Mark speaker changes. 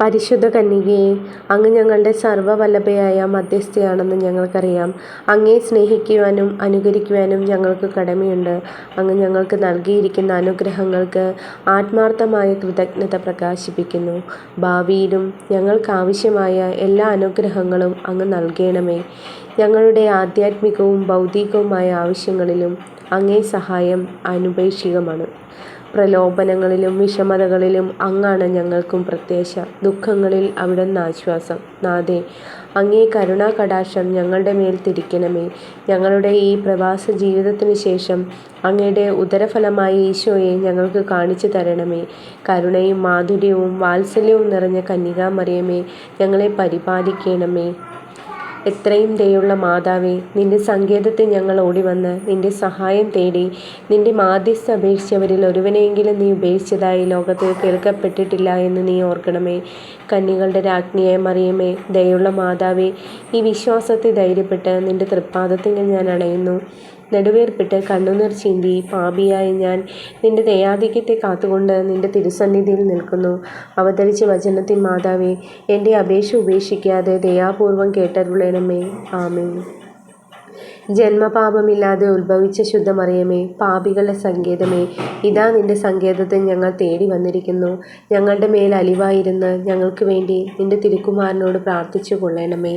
Speaker 1: പരിശുദ്ധ കന്യകയെ അങ്ങ് ഞങ്ങളുടെ സർവവല്ലഭയായ മധ്യസ്ഥയാണെന്ന് ഞങ്ങൾക്കറിയാം. അങ്ങയെ സ്നേഹിക്കുവാനും അനുകരിക്കുവാനും ഞങ്ങൾക്ക് കടമയുണ്ട്. അങ്ങ് ഞങ്ങൾക്ക് നൽകിയിരിക്കുന്ന അനുഗ്രഹങ്ങൾക്ക് ആത്മാർത്ഥമായ കൃതജ്ഞത പ്രകാശിപ്പിക്കുന്നു. ഭാവിയിലും ഞങ്ങൾക്കാവശ്യമായ എല്ലാ അനുഗ്രഹങ്ങളും അങ്ങ് നൽകണമേ. ഞങ്ങളുടെ ആധ്യാത്മികവും ഭൗതികവുമായ ആവശ്യങ്ങളിലും അങ്ങേ സഹായം അനുപേക്ഷികമാണ് പ്രലോഭനങ്ങളിലും വിഷമതകളിലും അങ്ങാണ് ഞങ്ങൾക്കും പ്രത്യാശ. ദുഃഖങ്ങളിൽ അവിടുന്ന് ആശ്വാസം. നാഥേ അങ്ങേ കരുണാകടാക്ഷം ഞങ്ങളുടെ മേൽ തിരിക്കണമേ. ഞങ്ങളുടെ ഈ പ്രവാസ ജീവിതത്തിന് ശേഷം അങ്ങയുടെ ഉദരഫലമായ ഈശോയെ ഞങ്ങൾക്ക് കാണിച്ചു തരണമേ. കരുണയും മാധുര്യവും വാത്സല്യവും നിറഞ്ഞ കന്യകാമറിയമേ ഞങ്ങളെ പരിപാലിക്കണമേ. എത്രയും ദയുള്ള മാതാവേ നിന്റെ സങ്കേതത്തിൽ ഞങ്ങൾ ഓടിവന്ന് നിന്റെ സഹായം തേടി നിന്റെ മാധ്യസ്ഥ അപേക്ഷിച്ചവരിൽ ഒരുവനെയെങ്കിലും നീ ഉപേക്ഷിച്ചതായി ലോകത്ത് കേൾക്കപ്പെട്ടിട്ടില്ല എന്ന് നീ ഓർക്കണമേ. കന്നികളുടെ രാജ്ഞിയായ മറിയമേ ദയുള്ള മാതാവേ ഈ വിശ്വാസത്തെ ധൈര്യപ്പെട്ട് നിന്റെ തൃപ്പാദത്തിൽ ഞാൻ അണയുന്നു. നെടുവേർപ്പിട്ട് കണ്ണുനീർ ചിന്തി പാപിയായ ഞാൻ നിന്റെ ദയാധിക്യത്തെ കാത്തുകൊണ്ട് നിന്റെ തിരുസന്നിധിയിൽ നിൽക്കുന്നു. അവതരിച്ച വചനത്തിൻ മാതാവേ എന്റെ അപേക്ഷ ഉപേക്ഷിക്കാതെ ദയാപൂർവം കേട്ടരുളേണമേ. ആമേ ജന്മപാപമില്ലാതെ ഉത്ഭവിച്ച ശുദ്ധമറിയമേ പാപികളുടെ സങ്കേതമേ ഇതാ നിന്റെ സങ്കേതത്തെ ഞങ്ങൾ തേടി വന്നിരിക്കുന്നു. ഞങ്ങളുടെ മേൽ അലിവായിരുന്ന് ഞങ്ങൾക്ക് വേണ്ടി നിന്റെ തിരുക്കുമാരനോട് പ്രാർത്ഥിച്ചു കൊള്ളണമേ